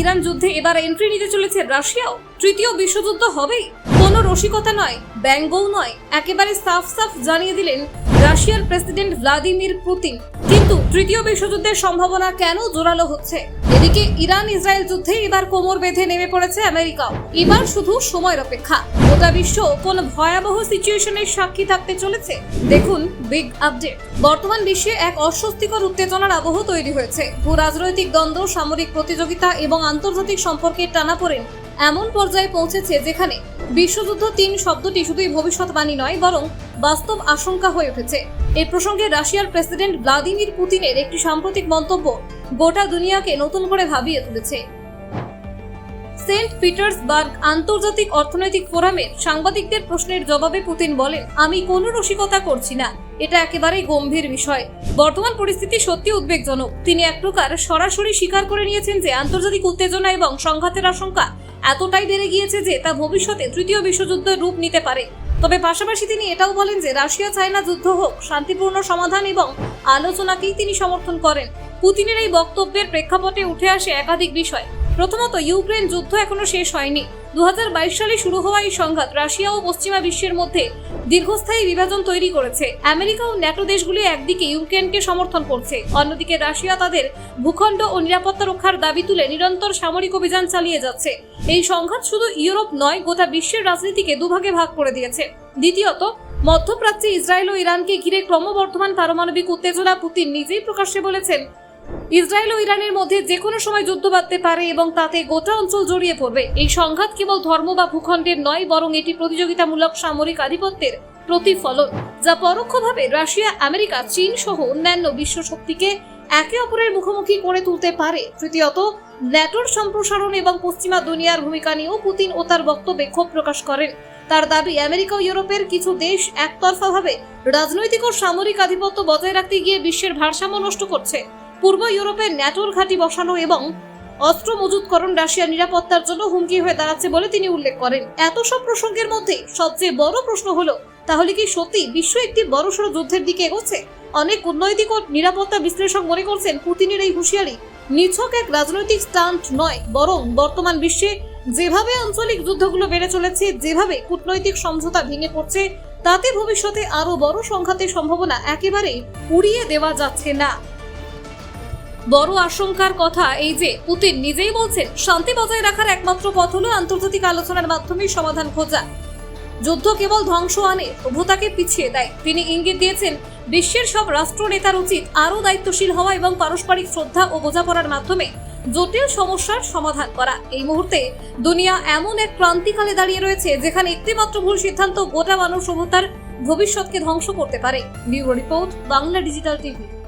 Iran যুদ্ধে এবার entry নিতে চলেছে রাশিয়াও। তৃতীয় বিশ্বযুদ্ধ হবেই। কোনো রসিকতা নয়, ব্যঙ্গও নয়। একেবারে সাফ সাফ জানিয়ে দিলেন রাশিয়ার প্রেসিডেন্ট ভ্লাদিমির পুতিন। কিন্তু তৃতীয় বিশ্বযুদ্ধের সম্ভাবনা কেন জোরালো হচ্ছে? এদিকে ইরান ইসরায়েল যুদ্ধে এবার কোমর বেঁধে নেমে পড়েছে আমেরিকাও। এবার শুধু সময়ের অপেক্ষা। গোটা বিশ্ব কোন ভয়াবহ সিচুয়েশনের সাক্ষী থাকতে চলেছে? দেখুন বিগ আপডেট। বর্তমান বিশ্বে এক অস্বস্তিকর উত্তেজনার আবহ তৈরি হয়েছে। ভূ রাজনৈতিক দ্বন্দ্ব, সামরিক প্রতিযোগিতা এবং আন্তর্জাতিক সম্পর্কের টানাপোড়েন এমন পর্যায়ে পৌঁছেছে যেখানে বিশ্বযুদ্ধ তিন শব্দটি শুধুই ভবিষ্যৎবাণী নয়, বরং বাস্তব আশঙ্কা হয়ে উঠেছে। এই প্রসঙ্গে রাশিয়ার প্রেসিডেন্ট ভ্লাদিমির পুতিনের একটি সাম্প্রতিক মন্তব্য গোটা দুনিয়াকে নতুন করে ভাবিয়ে তুলেছে। সেন্ট পিটার্সবার্গ আন্তর্জাতিক অর্থনৈতিক ফোরামের সাংবাদিকদের প্রশ্নের জবাবে পুতিন বলেন, আমি কোনো রসিকতা করছি না। এটা একেবারেই গম্ভীর বিষয়। বর্তমান পরিস্থিতি সত্যি উদ্বেগজনক। তিনি এক প্রকার সরাসরি স্বীকার করে নিয়েছেন যে আন্তর্জাতিক উত্তেজনা এবং সংঘাতের আশঙ্কা এতটাই বেড়ে গিয়েছে যে তা ভবিষ্যতে তৃতীয় বিশ্বযুদ্ধের রূপ নিতে পারে। তবে পাশাপাশি তিনি এটাও বলেন যে রাশিয়া চায়না যুদ্ধ হোক, শান্তিপূর্ণ সমাধান এবং আলোচনাকেই তিনি সমর্থন করেন। পুতিনের এই বক্তব্যের প্রেক্ষাপটে উঠে আসে একাধিক বিষয়। প্রথমত, ইউক্রেন যুদ্ধ এখনও শেষ হয়নি। দু হাজার বাইশ সালে শুরু হওয়া এই সংঘাত রাশিয়া ও পশ্চিমা বিশ্বের মধ্যে দীর্ঘস্থায়ী বিভাজন তৈরি করেছে। আমেরিকা ও ন্যাটো দেশগুলি একদিকে ইউক্রেনকে সমর্থন করছে, অন্যদিকে রাশিয়া তাদের ভূখণ্ড ও নিরাপত্তা রক্ষার দাবি তুলে নিরন্তর সামরিক অভিযান চালিয়ে যাচ্ছে। এই সংঘাত শুধু ইউরোপ নয়, গোটা বিশ্বের রাজনীতিকে দুভাগে ভাগ করে দিয়েছে। দ্বিতীয়ত, মধ্যপ্রাচ্যে ইসরায়েল ও ইরানকে ঘিরে ক্রমবর্ধমান পারমাণবিক উত্তেজনা পুতিন নিজেই প্রকাশ্যে বলেছেন ইসরায়েল ও ইরানের মধ্যে যে কোনো সময় যুদ্ধ বাঁধতে পারে এবং তাতে গোটা অঞ্চল জড়িয়ে পড়বে। এই সংঘাত কেবল ধর্ম বা ভূখণ্ডের নয়, বরং এটি প্রতিযোগিতামূলক সামরিক আধিপত্যের প্রতিফলন, যা পরোক্ষভাবে রাশিয়া, আমেরিকা, চীন সহ অন্যান্য বিশ্ব শক্তিকে একে অপরের মুখোমুখি করে তুলতে পারে। তৃতীয়ত, ন্যাটোর সম্প্রসারণ এবং পশ্চিমা দুনিয়ার ভূমিকা নিয়েও পুতিন ও তার বক্তব্যে ক্ষোভ প্রকাশ করেন। তার দাবি, আমেরিকা ও ইউরোপের কিছু দেশ একতরফাভাবে রাজনৈতিক ও সামরিক আধিপত্য বজায় রাখতে গিয়ে বিশ্বের ভারসাম্য নষ্ট করছে। পূর্ব ইউরোপের ন্যাটোর ঘাঁটি বসানো এবং অস্ত্র মজুতকরণ রাশিয়ার নিরাপত্তার জন্য হুমকি হয়ে দাঁড়াচ্ছে বলে তিনি উল্লেখ করেন। এত সব প্রসঙ্গের মধ্যে সবচেয়ে বড় প্রশ্ন হলো, তাহলে কি সত্যি বিশ্ব একটি বড়সড় যুদ্ধের দিকে এগোচ্ছে? অনেক কূটনৈতিক ও নিরাপত্তা বিশ্লেষক মনে করছেন, পুতিনের এই হুঁশিয়ারি নিছক এক রাজনৈতিক স্টান্ট নয়, বরং বর্তমান বিশ্বে যেভাবে আঞ্চলিক যুদ্ধগুলো বেড়ে চলেছে, যেভাবে কূটনৈতিক সমঝোতা ভেঙে পড়ছে, তাতে ভবিষ্যতে আরও বড় সংঘাতের সম্ভাবনা একেবারে উড়িয়ে দেওয়া যাচ্ছে না। বড় আশঙ্কার কথা এই যে, পুতিন নিজেই বলছেন, শান্তি বজায় রাখার একমাত্র পথ হলো আন্তর্জাতিক আলোচনার মাধ্যমে সমাধান খোঁজা। যুদ্ধ কেবল ধ্বংস আনে সভ্যতাকে পিছিয়ে দেয়। তিনি ইঙ্গিত দিয়েছেন, বিশ্বের সব রাষ্ট্র নেতার উচিত আরও দায়িত্বশীল হওয়া এবং পারস্পরিক শ্রদ্ধা ও বোঝাপড়ার মাধ্যমে জটিল সমস্যার সমাধান করা। এই মুহূর্তে দুনিয়া এমন এক ক্রান্তিকালে দাঁড়িয়ে রয়েছে, যেখানে একটিমাত্র ভুল সিদ্ধান্ত গোটা মানব সভ্যতার ভবিষ্যৎকে ধ্বংস করতে পারে। Bureau report, Bangla digital TV.